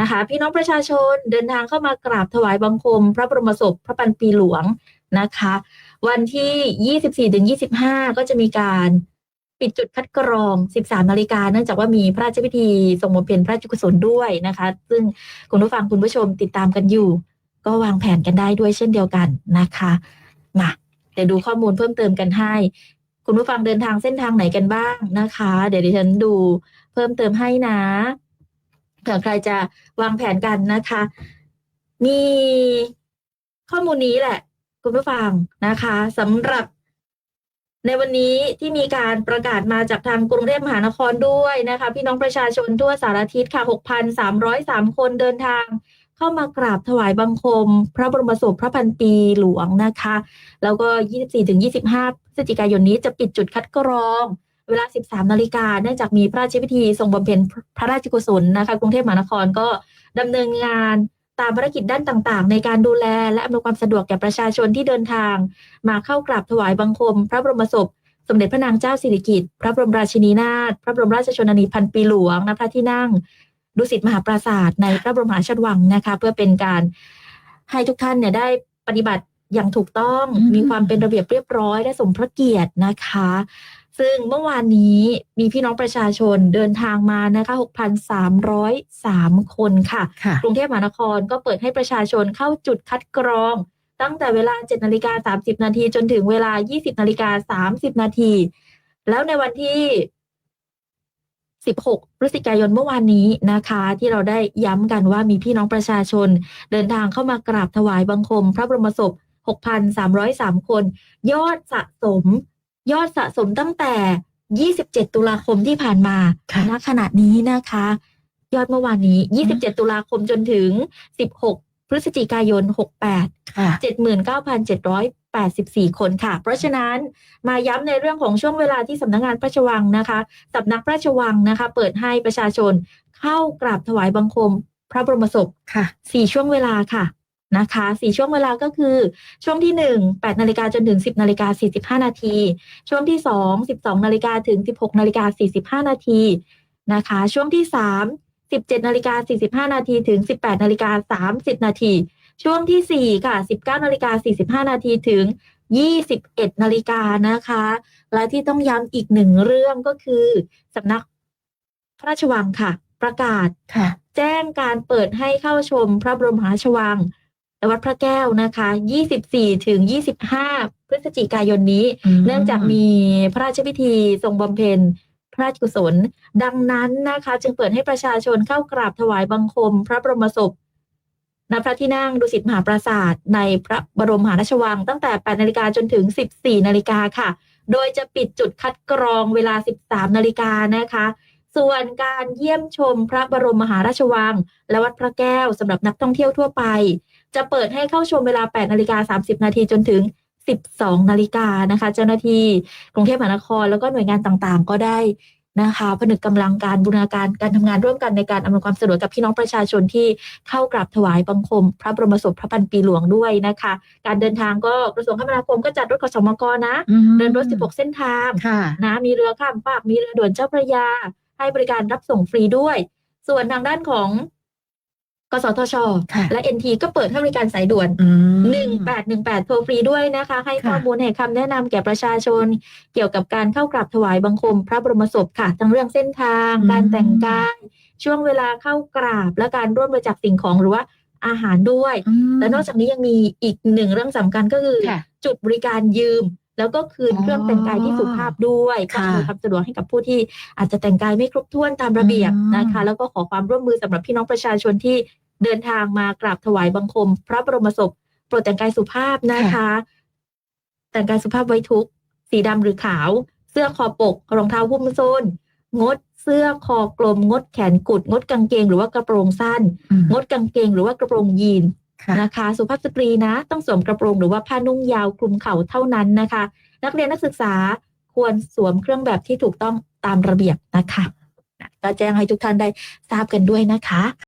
นะคะ พี่น้องประชาชนเดินทางเข้ามากราบถวายบังคม พระบรมศพพระปันปีหลวงนะคะ วันที่ 24ถึง25 ก็จะมีการปิดจุดคัดกรอง 13 นาฬิกา เนื่องจากว่ามีพระราชพิธีทรงบำเพ็ญพระราชกุศลด้วยนะคะ ซึ่งคุณผู้ฟังคุณผู้ชมติดตามกันอยู่ ก็วางแผนกันได้ด้วยเช่นเดียวกันนะคะ มาเดี๋ยวดูข้อมูลเพิ่มเติมกันให้ คุณผู้ฟังเดินทางเส้นทางไหนกันบ้างนะคะ เดี๋ยวดิฉันดูเพิ่มเติมให้นะ ผื่อใครจะวางแผนกันนะคะ มีข้อมูลนี้แหละ คุณผู้ฟังนะคะสำหรับในวันนี้ที่มีการประกาศมาจากทางกรุงเทพมหานครด้วยนะคะ พี่น้องประชาชนทั่วสารทิศค่ะ 6,303 คนเดินทาง เข้ามากราบถวายบังคม พระบรมศพพระพันปีหลวงนะคะ แล้วก็ 24-25พฤศจิกายนนี้จะปิดจุดคัดกรอง เวลา 13 นาฬิกาเนื่องจากมีพระราชพิธีทรงบำเพ็ญพระราชกุศลนะคะ กรุงเทพมหานครก็ดำเนินงานตามภารกิจด้านต่างๆ ในการดูแลและอำนวยความสะดวกแก่ประชาชนที่เดินทาง มาเข้ากราบถวายบังคม พระบรมศพ สมเด็จพระนางเจ้าสิริกิติ์พระบรมราชินีนาถพระบรมราชชนนีพันปีหลวงณพระที่นั่งดุสิตมหาปราสาทในพระบรมหาราชวังนะคะ เพื่อเป็นการให้ทุกท่านเนี่ยได้ปฏิบัติอย่างถูกต้องมีความเป็นระเบียบเรียบร้อยและสมพระเกียรตินะคะ ซึ่งเมื่อวานนี้มีพี่น้องประชาชนเดินทางมานะคะ 6,303 คนค่ะค่ะ กรุงเทพมหานครก็เปิดให้ประชาชนเข้าจุดคัดกรอง ตั้งแต่เวลา 7นาฬิกา30 นาทีจนถึงเวลา 20นาฬิกา30 นาที แล้วในวันที่ 16 พฤศจิกายนเมื่อวานนี้นะคะ ที่เราได้ย้ำกันว่ามีพี่น้องประชาชน เดินทางเข้ามากราบถวายบังคม พระบรมศพ 6,303 คน ยอดสะสม ยอดสะสมตั้งแต่ 27 ตุลาคมที่ผ่านมาค่ะณขณะนี้นะคะ ยอดเมื่อวานนี้ 27 ตุลาคมจนถึง 16 พฤศจิกายน 68ค่ะ79,784 คนค่ะ เพราะฉะนั้นมาย้ำในเรื่องของช่วงเวลาที่สำนักงานพระราชวังนะคะสำนักพระราชวังนะคะ เปิดให้ประชาชนเข้ากราบถวายบังคมพระบรมศพค่ะสี่ช่วงเวลาค่ะ นะคะสี่ช่วงเวลาก็คือ ช่วงที่หนึ่งแปดนาฬิกาจนถึงสิบนาฬิกาสี่สิบห้านาที ช่วงที่สองสิบสองนาฬิกาถึงสิบหกนาฬิกาสี่สิบห้านาทีนะคะ ช่วงที่สามสิบเจ็ดนาฬิกาสี่สิบห้านาทีถึงสิบแปดนาฬิกาสามสิบนาที ช่วงที่สี่ค่ะสิบเก้านาฬิกาสี่สิบห้านาทีถึงยี่สิบเอ็ดนาฬิกานะคะ และที่ต้องย้ำอีกหนึ่งเรื่องก็คือสำนักพระราชวังค่ะ ประกาศค่ะ แจ้งการเปิดให้เข้าชมพระบรมมหาราชวัง และวัดพระแก้วนะคะ 24 ถึง 25 พฤศจิกายนนี้เนื่องจากมีพระราชพิธีทรงบำเพ็ญพระราชกุศล ดังนั้นนะคะ จึงเปิดให้ประชาชนเข้ากราบถวายบังคม พระบรมศพณพระที่นั่งดุสิตมหาปราสาท ในพระบรมมหาราชวัง ตั้งแต่ 8 นาฬิกาจนถึง 14 นาฬิกาค่ะ โดยจะปิดจุดคัดกรองเวลา 13 นาฬิกานะคะ ส่วนการเยี่ยมชมพระบรมมหาราชวัง และวัดพระแก้วสำหรับนักท่องเที่ยวทั่วไป จะเปิดให้เข้าชมเวลา 8นาฬิกา30 นาทีจนถึง 12 นาฬิกานะคะ เจ้าหน้าที่กรุงเทพมหานครแล้วก็หน่วยงานต่างๆ ก็ได้นะคะผนึกกำลังการบูรณาการการทำงานร่วมกันในการอำนวยความสะดวกกับพี่น้องประชาชนที่เข้ากราบถวายบังคม พระบรมศพพระพันปีหลวงด้วยนะคะ การเดินทางก็กระทรวงคมนาคมก็จัดรถขสมกนะอืมเดินรถ 16 เส้นทางค่ะนะมีเรือข้ามฟากมีเรือด่วนเจ้าพระยา ให้บริการรับส่งฟรีด้วย ส่วนทางด้านของ กสทช ค่ะและ NT ก็เปิดให้บริการสายด่วน อืม 1818โทรฟรีด้วยนะคะ ให้ค่ะ ข้อมูลให้คำแนะนำแก่ประชาชน เกี่ยวกับการเข้ากราบถวายบังคม พระบรมศพค่ะ ทั้งเรื่องเส้นทาง การแต่งกาย ช่วงเวลาเข้ากราบ และการร่วมบริจาคสิ่งของหรือว่าอาหารด้วยอืมและนอกจากนี้ยังมีอีกหนึ่งเรื่องสำคัญก็คือ ค่ะ จุดบริการยืม แล้วก็คืนอ๋อเครื่องแต่งกายที่สุภาพด้วยก็ค่ะอำนวยความสะดวกให้กับผู้ที่อาจจะแต่งกายไม่ครบถ้วนตามระเบียบอืมนะคะ แล้วก็ขอความร่วมมือสำหรับพี่น้องประชาชนที่เดินทางมากราบถวายบังคม พระบรมศพโปรดแต่งกายสุภาพนะคะ แต่งกายสุภาพไว้ทุกข์สีดำหรือขาว เสื้อคอปกรองเท้าหุ้มส้นงดเสื้อคอกลม งดแขนกุด งดกางเกง หรือว่ากระโปรงสั้นอืมงดกางเกง หรือว่ากระโปรงยีนค่ะ นะคะ สุภาพสตรีนะ ต้องสวมกระโปรงหรือว่าผ้านุ่งยาวคลุมเข่าเท่านั้นนะคะ นักเรียนนักศึกษาควรสวมเครื่องแบบที่ถูกต้องตามระเบียบนะคะก็แจ้งให้ทุกท่านได้ทราบกันด้วยนะคะ